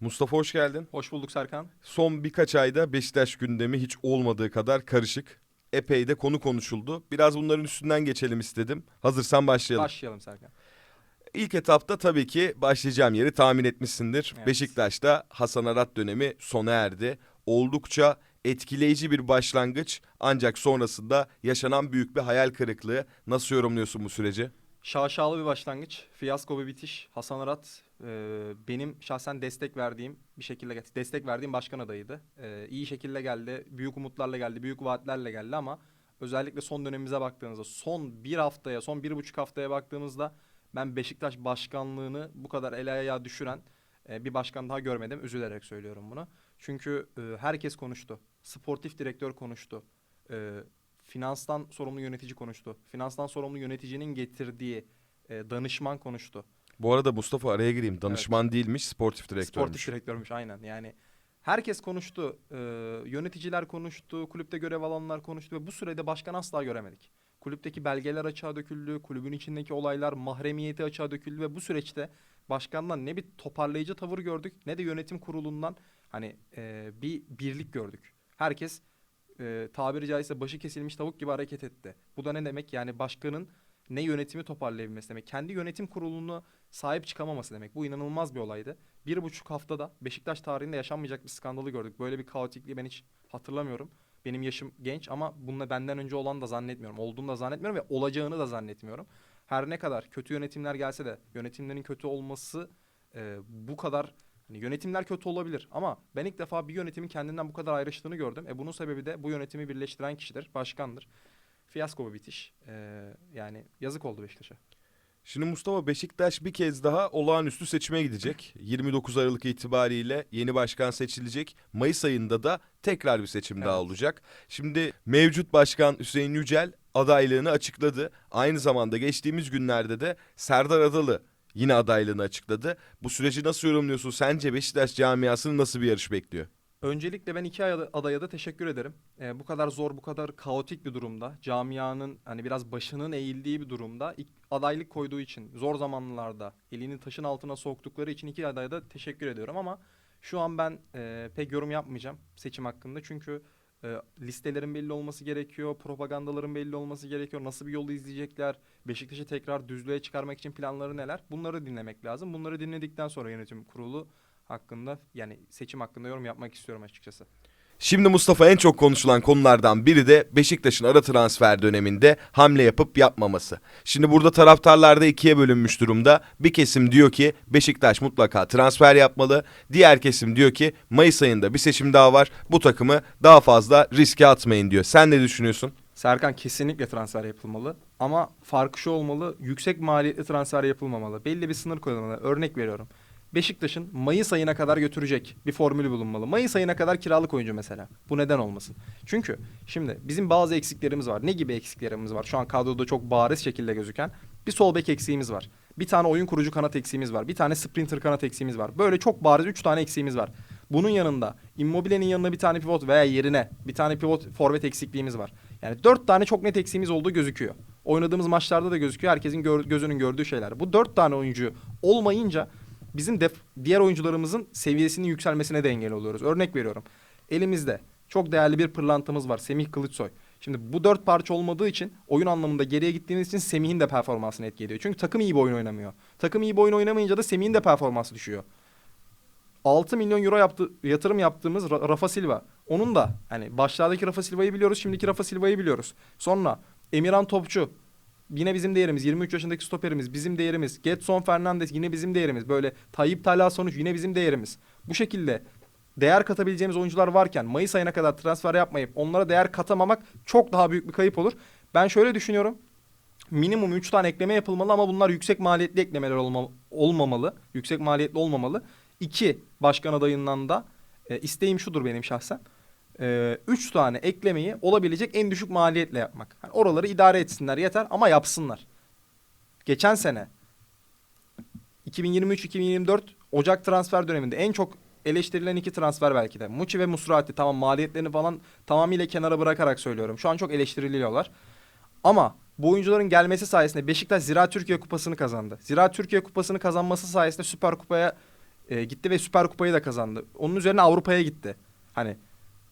Mustafa hoş geldin. Hoş bulduk Serkan. Son birkaç ayda Beşiktaş gündemi hiç olmadığı kadar karışık. Epey de konu konuşuldu. Biraz bunların üstünden geçelim istedim. Hazırsan başlayalım. Başlayalım Serkan. İlk etapta tabii ki başlayacağım yeri tahmin etmişsindir. Evet. Beşiktaş'ta Hasan Arat dönemi sona erdi. Oldukça etkileyici bir başlangıç ancak sonrasında yaşanan büyük bir hayal kırıklığı. Nasıl yorumluyorsun bu süreci? Şaşalı bir başlangıç. Fiyasko bir bitiş. Hasan Arat e, benim şahsen destek verdiğim bir şekilde destek verdiğim başkan adayıydı. E, iyi şekilde geldi. Büyük umutlarla geldi. Büyük vaatlerle geldi ama özellikle son dönemimize baktığınızda son bir haftaya son bir buçuk haftaya baktığımızda ben Beşiktaş başkanlığını bu kadar el ayağa düşüren e, bir başkan daha görmedim. Üzülerek söylüyorum bunu. Çünkü e, herkes konuştu. Sportif direktör konuştu. E, finanstan sorumlu yönetici konuştu. Finanstan sorumlu yöneticinin getirdiği e, danışman konuştu. Bu arada Mustafa araya gireyim. Danışman değilmiş, sportif direktörmüş. Sportif direktörmüş aynen. Yani herkes konuştu. E, yöneticiler konuştu. Kulüpte görev alanlar konuştu ve bu sürede başkan asla göremedik. Kulüpteki belgeler açığa döküldü. Kulübün içindeki olaylar mahremiyeti açığa döküldü ve bu süreçte başkandan ne bir toparlayıcı tavır gördük ne de yönetim kurulundan hani e, bir birlik gördük. Herkes e, tabiri caizse başı kesilmiş tavuk gibi hareket etti. Bu da ne demek? Yani başkanın ne yönetimi toparlayabilmesi demek. Kendi yönetim kurulunu sahip çıkamaması demek. Bu inanılmaz bir olaydı. Bir buçuk haftada Beşiktaş tarihinde yaşanmayacak bir skandalı gördük. Böyle bir kaotikliği ben hiç hatırlamıyorum. Benim yaşım genç ama bununla benden önce olan da zannetmiyorum. Olduğunu da zannetmiyorum ve olacağını da zannetmiyorum. Her ne kadar kötü yönetimler gelse de yönetimlerin kötü olması e, bu kadar Hani yönetimler kötü olabilir ama ben ilk defa bir yönetimin kendinden bu kadar ayrıştığını gördüm. E bunun sebebi de bu yönetimi birleştiren kişidir, başkandır. Fiyasko bir bitiş. E, yani yazık oldu Beşiktaş'a. Şimdi Mustafa Beşiktaş bir kez daha olağanüstü seçime gidecek. 29 Aralık itibariyle yeni başkan seçilecek. Mayıs ayında da tekrar bir seçim daha Evet. olacak. Şimdi mevcut başkan Hüseyin Yücel adaylığını açıkladı. Aynı zamanda geçtiğimiz günlerde de Serdar Adalı yine adaylığını açıkladı. Bu süreci nasıl yorumluyorsun? Sence Beşiktaş camiasını nasıl bir yarış bekliyor? Öncelikle ben iki ada- adaya da teşekkür ederim. Ee, bu kadar zor, bu kadar kaotik bir durumda, camianın hani biraz başının eğildiği bir durumda adaylık koyduğu için, zor zamanlarda elini taşın altına soktukları için iki adaya da teşekkür ediyorum ama şu an ben e, pek yorum yapmayacağım seçim hakkında çünkü e, listelerin belli olması gerekiyor, propagandaların belli olması gerekiyor, nasıl bir yolu izleyecekler, Beşiktaş'ı tekrar düzlüğe çıkarmak için planları neler, bunları dinlemek lazım. Bunları dinledikten sonra yönetim kurulu hakkında yani seçim hakkında yorum yapmak istiyorum açıkçası. Şimdi Mustafa en çok konuşulan konulardan biri de Beşiktaş'ın ara transfer döneminde hamle yapıp yapmaması. Şimdi burada taraftarlar da ikiye bölünmüş durumda. Bir kesim diyor ki Beşiktaş mutlaka transfer yapmalı. Diğer kesim diyor ki Mayıs ayında bir seçim daha var. Bu takımı daha fazla riske atmayın diyor. Sen ne düşünüyorsun? Serkan kesinlikle transfer yapılmalı ama farkı şu olmalı yüksek maliyetli transfer yapılmamalı. Belli bir sınır koyulmalı. Örnek veriyorum. Beşiktaş'ın Mayıs ayına kadar götürecek bir formülü bulunmalı. Mayıs ayına kadar kiralık oyuncu mesela. Bu neden olmasın? Çünkü şimdi bizim bazı eksiklerimiz var. Ne gibi eksiklerimiz var? Şu an kadroda çok bariz şekilde gözüken bir sol bek eksiğimiz var. Bir tane oyun kurucu kanat eksiğimiz var. Bir tane sprinter kanat eksiğimiz var. Böyle çok bariz 3 tane eksiğimiz var. Bunun yanında Immobile'nin yanına bir tane pivot veya yerine bir tane pivot forvet eksikliğimiz var. Yani 4 tane çok net eksiğimiz olduğu gözüküyor. Oynadığımız maçlarda da gözüküyor. Herkesin gör- gözünün gördüğü şeyler. Bu 4 tane oyuncu olmayınca bizim def- diğer oyuncularımızın seviyesinin yükselmesine de engel oluyoruz. Örnek veriyorum. Elimizde çok değerli bir pırlantamız var. Semih Kılıçsoy. Şimdi bu dört parça olmadığı için oyun anlamında geriye gittiğimiz için Semih'in de performansını etki ediyor. Çünkü takım iyi bir oyun oynamıyor. Takım iyi bir oyun oynamayınca da Semih'in de performansı düşüyor. 6 milyon euro yaptı, yatırım yaptığımız Ra- Rafa Silva. Onun da hani başlardaki Rafa Silva'yı biliyoruz, şimdiki Rafa Silva'yı biliyoruz. Sonra Emirhan Topçu yine bizim değerimiz. 23 yaşındaki stoperimiz bizim değerimiz. Getson Fernandes yine bizim değerimiz. Böyle Tayyip Talha Sonuç yine bizim değerimiz. Bu şekilde değer katabileceğimiz oyuncular varken Mayıs ayına kadar transfer yapmayıp onlara değer katamamak çok daha büyük bir kayıp olur. Ben şöyle düşünüyorum. Minimum 3 tane ekleme yapılmalı ama bunlar yüksek maliyetli eklemeler olma, olmamalı. Yüksek maliyetli olmamalı. İki başkan adayından da e, isteğim şudur benim şahsen. 3 tane eklemeyi olabilecek en düşük maliyetle yapmak. Yani oraları idare etsinler yeter ama yapsınlar. Geçen sene 2023-2024 Ocak transfer döneminde en çok eleştirilen iki transfer belki de. Muçi ve Musrati tamam maliyetlerini falan tamamıyla kenara bırakarak söylüyorum. Şu an çok eleştiriliyorlar. Ama bu oyuncuların gelmesi sayesinde Beşiktaş Zira Türkiye Kupası'nı kazandı. Zira Türkiye Kupası'nı kazanması sayesinde Süper Kupa'ya E, gitti ve Süper Kupayı da kazandı. Onun üzerine Avrupa'ya gitti. Hani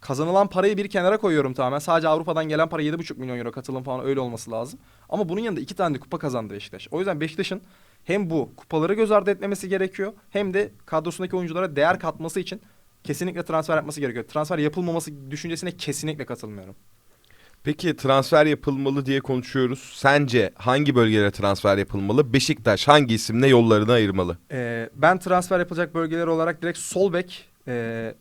kazanılan parayı bir kenara koyuyorum tamamen. Sadece Avrupa'dan gelen para 7,5 milyon euro katılım falan öyle olması lazım. Ama bunun yanında iki tane de kupa kazandı Beşiktaş. O yüzden Beşiktaş'ın hem bu kupaları göz ardı etmemesi gerekiyor hem de kadrosundaki oyunculara değer katması için kesinlikle transfer yapması gerekiyor. Transfer yapılmaması düşüncesine kesinlikle katılmıyorum. Peki transfer yapılmalı diye konuşuyoruz. Sence hangi bölgelere transfer yapılmalı? Beşiktaş hangi isimle yollarını ayırmalı? Ee, ben transfer yapılacak bölgeler olarak direkt sol bek, e,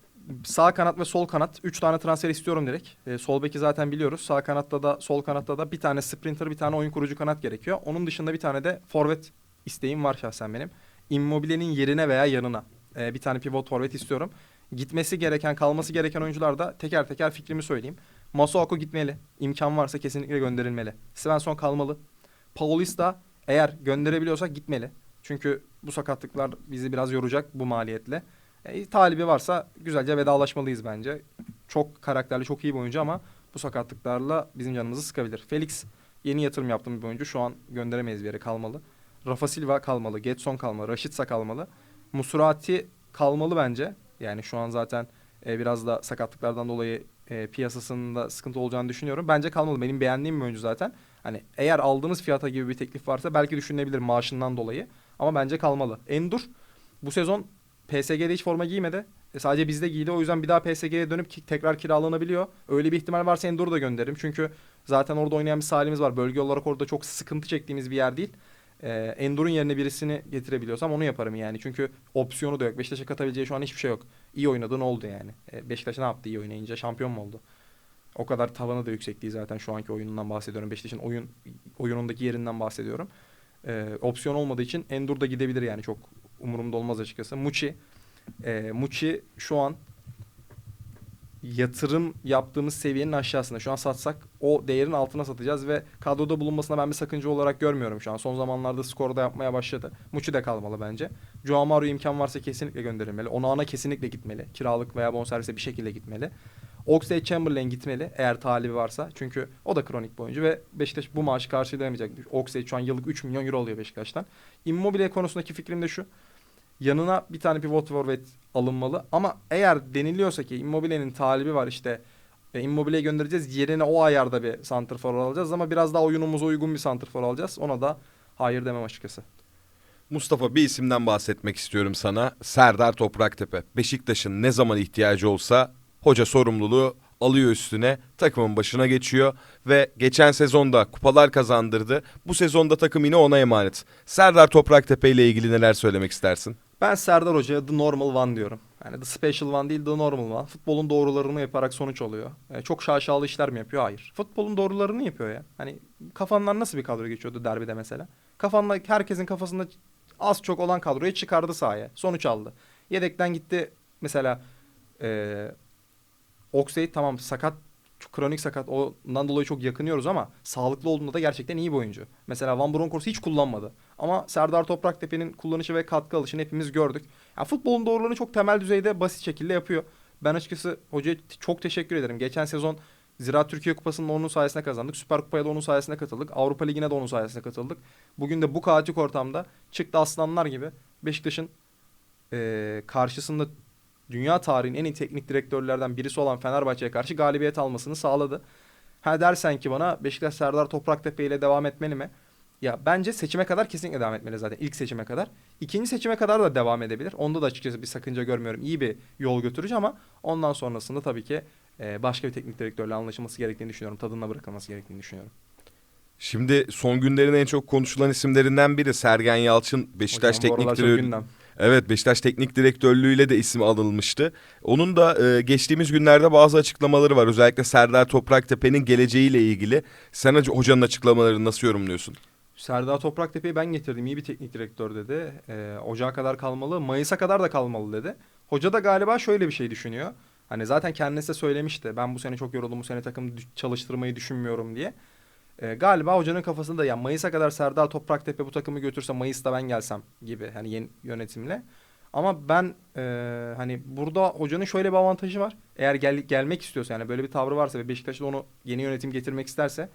sağ kanat ve sol kanat 3 tane transfer istiyorum direkt. E, sol beki zaten biliyoruz. Sağ kanatta da sol kanatta da bir tane sprinter, bir tane oyun kurucu kanat gerekiyor. Onun dışında bir tane de forvet isteğim var şahsen benim. Immobile'nin yerine veya yanına e, bir tane pivot forvet istiyorum. Gitmesi gereken, kalması gereken oyuncular da teker teker fikrimi söyleyeyim. Masuaku gitmeli. İmkan varsa kesinlikle gönderilmeli. Svensson kalmalı. Paulista eğer gönderebiliyorsak gitmeli. Çünkü bu sakatlıklar bizi biraz yoracak bu maliyetle. E, talibi varsa güzelce vedalaşmalıyız bence. Çok karakterli, çok iyi bir oyuncu ama bu sakatlıklarla bizim canımızı sıkabilir. Felix yeni yatırım yaptığım bir oyuncu. Şu an gönderemeyiz bir yere kalmalı. Rafa Silva kalmalı, Getson kalmalı, Raşitsa kalmalı. Musurati kalmalı bence. Yani şu an zaten e, biraz da sakatlıklardan dolayı e, piyasasında sıkıntı olacağını düşünüyorum. Bence kalmalı. Benim beğendiğim bir oyuncu zaten. Hani eğer aldığınız fiyata gibi bir teklif varsa belki düşünülebilir maaşından dolayı. Ama bence kalmalı. Endur bu sezon PSG'de hiç forma giymedi. E, sadece bizde giydi. O yüzden bir daha PSG'ye dönüp ki- tekrar kiralanabiliyor. Öyle bir ihtimal varsa Endur'u da gönderirim. Çünkü zaten orada oynayan bir Salih'imiz var. Bölge olarak orada çok sıkıntı çektiğimiz bir yer değil. E, Endur'un yerine birisini getirebiliyorsam onu yaparım yani. Çünkü opsiyonu da yok. Beşiktaş'a katabileceği şu an hiçbir şey yok. İyi oynadı ne oldu yani? E, Beşiktaş ne yaptı iyi oynayınca? Şampiyon mu oldu? O kadar tavanı da yüksek değil zaten şu anki oyunundan bahsediyorum. Beşiktaş'ın oyun oyunundaki yerinden bahsediyorum. Ee, opsiyon olmadığı için Endur da gidebilir yani çok umurumda olmaz açıkçası. Muçi e, Muçi şu an yatırım yaptığımız seviyenin aşağısında. Şu an satsak o değerin altına satacağız ve kadroda bulunmasına ben bir sakınca olarak görmüyorum şu an. Son zamanlarda skorda yapmaya başladı. Muçi de kalmalı bence. Joao Mario imkan varsa kesinlikle gönderilmeli. Onana kesinlikle gitmeli. Kiralık veya bonservise bir şekilde gitmeli. Oxlade Chamberlain gitmeli eğer talibi varsa. Çünkü o da kronik bir oyuncu ve Beşiktaş bu maaşı karşılayamayacak. Oxlade şu an yıllık 3 milyon euro alıyor Beşiktaş'tan. Immobile konusundaki fikrim de şu. Yanına bir tane pivot forvet alınmalı. Ama eğer deniliyorsa ki Immobile'nin talibi var işte e, Immobile'yi göndereceğiz. Yerine o ayarda bir santrfor alacağız ama biraz daha oyunumuza uygun bir santrfor alacağız. Ona da hayır demem açıkçası. Mustafa bir isimden bahsetmek istiyorum sana. Serdar Topraktepe. Beşiktaş'ın ne zaman ihtiyacı olsa hoca sorumluluğu alıyor üstüne. Takımın başına geçiyor ve geçen sezonda kupalar kazandırdı. Bu sezonda takım yine ona emanet. Serdar Topraktepe ile ilgili neler söylemek istersin? Ben Serdar Hoca'ya the normal one diyorum. Yani the special one değil the normal one. Futbolun doğrularını yaparak sonuç oluyor. E, çok şaşalı işler mi yapıyor? Hayır. Futbolun doğrularını yapıyor ya. Hani kafandan nasıl bir kadro geçiyordu derbide mesela? Kafanla herkesin kafasında az çok olan kadroyu çıkardı sahaya. Sonuç aldı. Yedekten gitti mesela e, Oxlade tamam sakat kronik sakat ondan dolayı çok yakınıyoruz ama sağlıklı olduğunda da gerçekten iyi bir oyuncu. Mesela Van Bronckhorst'u hiç kullanmadı. Ama Serdar Topraktepe'nin kullanışı ve katkı alışını hepimiz gördük. Ya futbolun doğrularını çok temel düzeyde basit şekilde yapıyor. Ben açıkçası hocaya çok teşekkür ederim. Geçen sezon Ziraat Türkiye Kupası'nın onun sayesinde kazandık. Süper Kupa'ya da onun sayesinde katıldık. Avrupa Ligi'ne de onun sayesinde katıldık. Bugün de bu kaotik ortamda çıktı aslanlar gibi Beşiktaş'ın eee, karşısında dünya tarihinin en iyi teknik direktörlerden birisi olan Fenerbahçe'ye karşı galibiyet almasını sağladı. Ha dersen ki bana Beşiktaş Serdar Topraktepe ile devam etmeli mi? Ya bence seçime kadar kesinlikle devam etmeli zaten. ilk seçime kadar. İkinci seçime kadar da devam edebilir. Onda da açıkçası bir sakınca görmüyorum. İyi bir yol götürücü ama ondan sonrasında tabii ki e, başka bir teknik direktörle anlaşılması gerektiğini düşünüyorum. Tadına bırakılması gerektiğini düşünüyorum. Şimdi son günlerin en çok konuşulan isimlerinden biri Sergen Yalçın Beşiktaş Hocam Teknik Direktörü. Evet Beşiktaş Teknik Direktörlüğüyle de isim alınmıştı. Onun da e, geçtiğimiz günlerde bazı açıklamaları var. Özellikle Serdar Topraktepe'nin geleceğiyle ilgili. Sen hoca- hocanın açıklamalarını nasıl yorumluyorsun? Serdar Topraktepe'yi ben getirdim. iyi bir teknik direktör dedi. Ee, Ocağa kadar kalmalı. Mayıs'a kadar da kalmalı dedi. Hoca da galiba şöyle bir şey düşünüyor. Hani zaten kendisi de söylemişti. Ben bu sene çok yoruldum. Bu sene takım çalıştırmayı düşünmüyorum diye. Ee, galiba hocanın kafasında ya Mayıs'a kadar Serdar Topraktepe bu takımı götürse Mayıs'ta ben gelsem gibi. Hani yeni yönetimle. Ama ben e, hani burada hocanın şöyle bir avantajı var. Eğer gel, gelmek istiyorsa yani böyle bir tavrı varsa ve Beşiktaş'ta onu yeni yönetim getirmek isterse.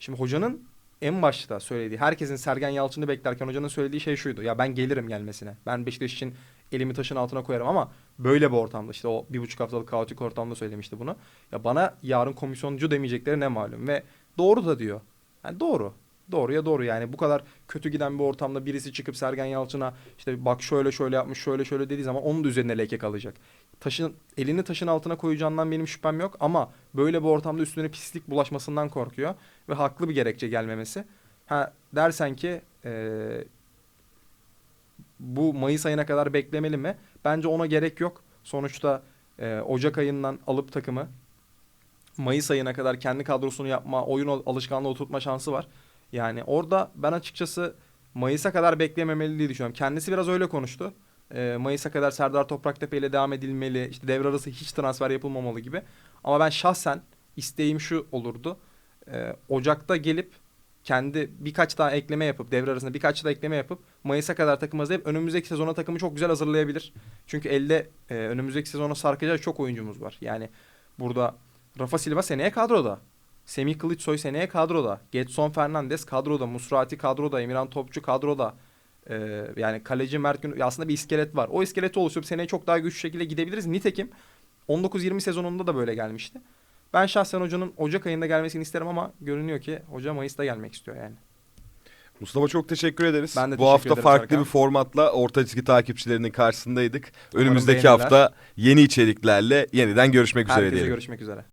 Şimdi hocanın en başta söylediği, herkesin Sergen Yalçın'ı beklerken hocanın söylediği şey şuydu. Ya ben gelirim gelmesine. Ben Beşiktaş için elimi taşın altına koyarım ama böyle bir ortamda işte o bir buçuk haftalık kaotik ortamda söylemişti bunu. Ya bana yarın komisyoncu demeyecekleri ne malum ve doğru da diyor. Yani doğru. Doğruya doğru yani bu kadar kötü giden bir ortamda birisi çıkıp Sergen Yalçın'a işte bak şöyle şöyle yapmış şöyle şöyle dediği zaman onun da üzerine leke kalacak. Taşın elini taşın altına koyacağından benim şüphem yok ama böyle bir ortamda üstüne pislik bulaşmasından korkuyor ve haklı bir gerekçe gelmemesi. Ha dersen ki eee, bu Mayıs ayına kadar beklemeli mi? Bence ona gerek yok. Sonuçta eee, Ocak ayından alıp takımı Mayıs ayına kadar kendi kadrosunu yapma, oyun al- alışkanlığı oturtma şansı var. Yani orada ben açıkçası Mayıs'a kadar beklememeli diye düşünüyorum. Kendisi biraz öyle konuştu. Ee, Mayıs'a kadar Serdar Topraktepe ile devam edilmeli. İşte devre arası hiç transfer yapılmamalı gibi. Ama ben şahsen isteğim şu olurdu. Ee, Ocak'ta gelip kendi birkaç daha ekleme yapıp devre arasında birkaç daha ekleme yapıp Mayıs'a kadar takım hazırlayıp önümüzdeki sezona takımı çok güzel hazırlayabilir. Çünkü elde e, önümüzdeki sezona sarkacak çok oyuncumuz var. Yani burada Rafa Silva seneye kadroda. Semih Kılıçsoy seneye kadroda. Getson Fernandes kadroda. Musrati kadroda. Emirhan Topçu kadroda. Ee, yani kaleci Mert Gün aslında bir iskelet var. O iskeleti oluşturup seneye çok daha güçlü şekilde gidebiliriz. Nitekim 19-20 sezonunda da böyle gelmişti. Ben şahsen hocanın Ocak ayında gelmesini isterim ama görünüyor ki hoca Mayıs'ta gelmek istiyor yani. Mustafa çok teşekkür ederiz. Ben de Bu teşekkür hafta ederim farklı Serkan. bir formatla orta çizgi takipçilerinin karşısındaydık. Önümüzdeki beğenirler. hafta yeni içeriklerle yeniden görüşmek üzere Herkese diyelim. görüşmek üzere.